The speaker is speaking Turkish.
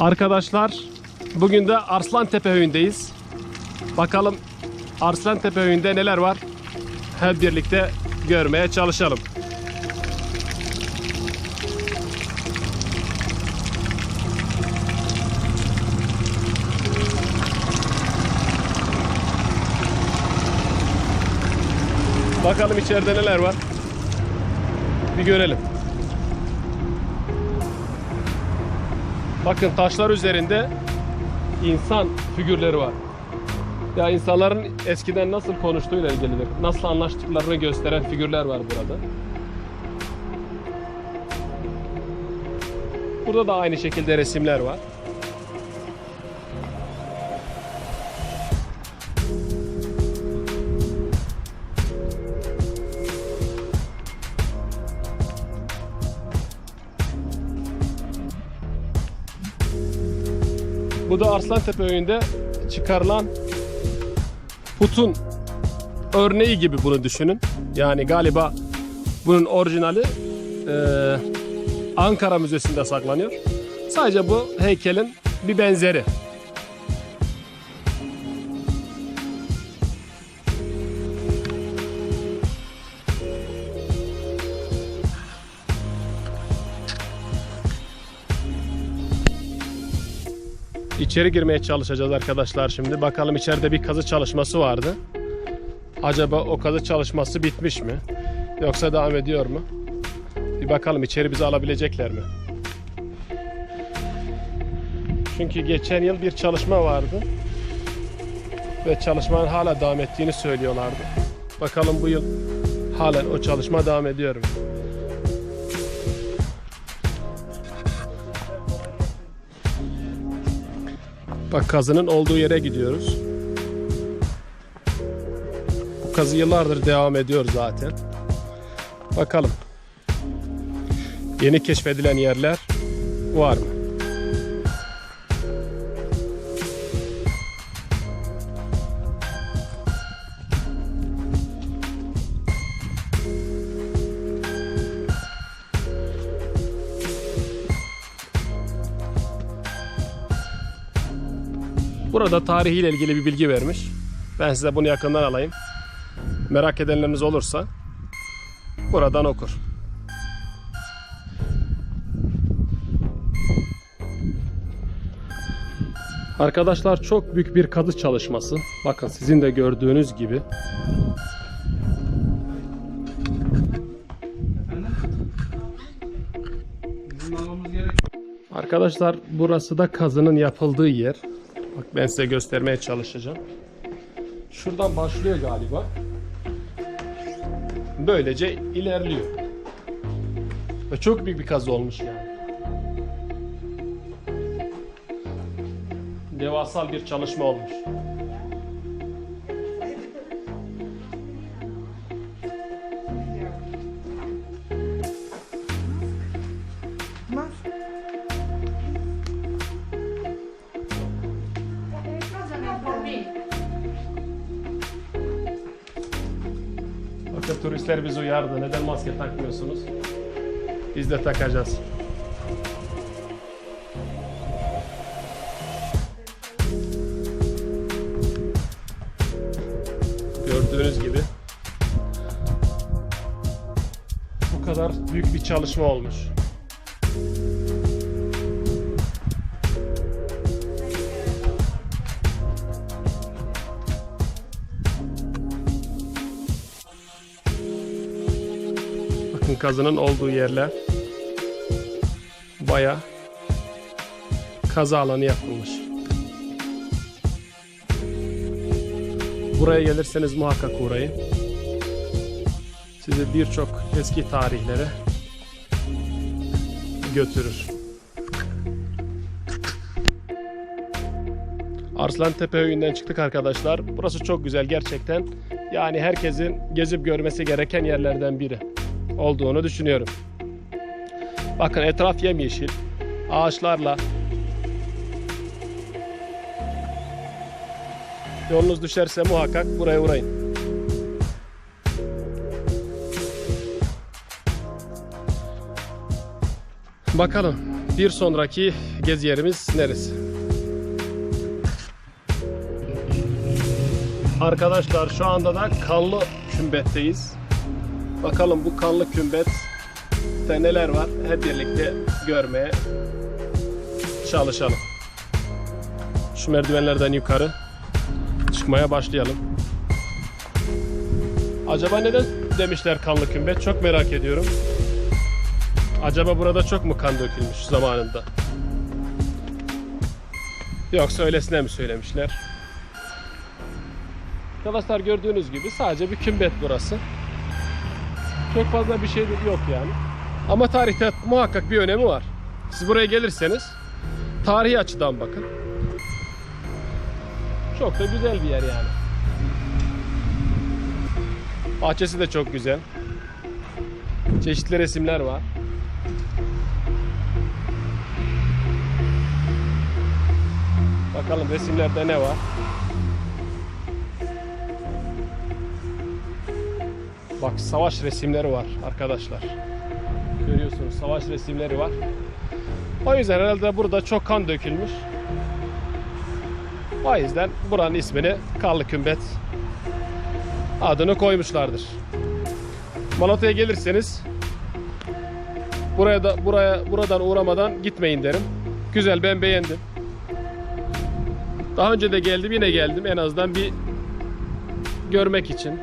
Arkadaşlar bugün de Arslantepe Höyü'ndeyiz. Bakalım Arslantepe Höyü'nde neler var? Hep birlikte görmeye çalışalım. Bakalım içeride neler var. Bir görelim. Bakın taşlar üzerinde insan figürleri var. Ya insanların eskiden nasıl konuştuğuyla ilgilidir. Nasıl anlaştıklarını gösteren figürler var burada. Burada da aynı şekilde resimler var. Bu da Arslantepe Höyü'nde çıkarılan putun örneği gibi bunu düşünün. Yani galiba bunun orijinali eee, Ankara Müzesi'nde saklanıyor. Sadece bu heykelin bir benzeri. İçeri girmeye çalışacağız arkadaşlar şimdi. Bakalım içeride bir kazı çalışması vardı. Acaba o kazı çalışması bitmiş mi? Yoksa devam ediyor mu? Bir bakalım içeri bizi alabilecekler mi? Çünkü geçen yıl bir çalışma vardı. Ve çalışmanın hala devam ettiğini söylüyorlardı. Bakalım bu yıl halen o çalışma devam ediyor mu? Bak kazının olduğu yere gidiyoruz. Bu kazı yıllardır devam ediyor zaten. Bakalım. Yeni keşfedilen yerler var mı? Burada tarihiyle ilgili bir bilgi vermiş. Ben size bunu yakından alayım. Merak edenleriniz olursa buradan okur. Arkadaşlar çok büyük bir kazı çalışması. Bakın sizin de gördüğünüz gibi. Arkadaşlar burası da kazının yapıldığı yer. Bak ben size göstermeye çalışacağım. Şuradan başlıyor galiba. Böylece ilerliyor. Ve çok büyük bir kazı olmuş yani. Devasal bir çalışma olmuş. Bakın turistler bizi uyardı. Neden maske takmıyorsunuz? Biz de takacağız. Gördüğünüz gibi bu kadar büyük bir çalışma olmuş. Bakın kazının olduğu yerler baya kazı alanı yapılmış. Buraya gelirseniz muhakkak uğrayın. Sizi birçok eski tarihlere götürür. Arslantepe Höyü'nden çıktık arkadaşlar. Burası çok güzel gerçekten. Yani herkesin gezip görmesi gereken yerlerden biri olduğunu düşünüyorum. Bakın etraf yemyeşil. Ağaçlarla. Yolunuz düşerse muhakkak buraya uğrayın. Bakalım bir sonraki gezi yerimiz neresi? Arkadaşlar şu anda da kanlı kümbetteyiz. Bakalım bu kanlı kümbette neler var hep birlikte görmeye çalışalım. Şu merdivenlerden yukarı çıkmaya başlayalım. Acaba neden demişler kanlı kümbet? Çok merak ediyorum. Acaba burada çok mu kan dökülmüş zamanında? Yoksa öylesine mi söylemişler? Arkadaşlar gördüğünüz gibi sadece bir kümbet burası. Çok fazla bir şey yok yani. Ama tarihte muhakkak bir önemi var. Siz buraya gelirseniz tarihi açıdan bakın. Çok da güzel bir yer yani. Bahçesi de çok güzel. Çeşitli resimler var. Bakalım resimlerde ne var? Bak savaş resimleri var arkadaşlar. Görüyorsunuz savaş resimleri var. O yüzden herhalde burada çok kan dökülmüş. O yüzden buranın ismini Karlı Kümbet adını koymuşlardır. Malatya'ya gelirseniz buraya da buraya buradan uğramadan gitmeyin derim. Güzel ben beğendim. Daha önce de geldim yine geldim en azından bir görmek için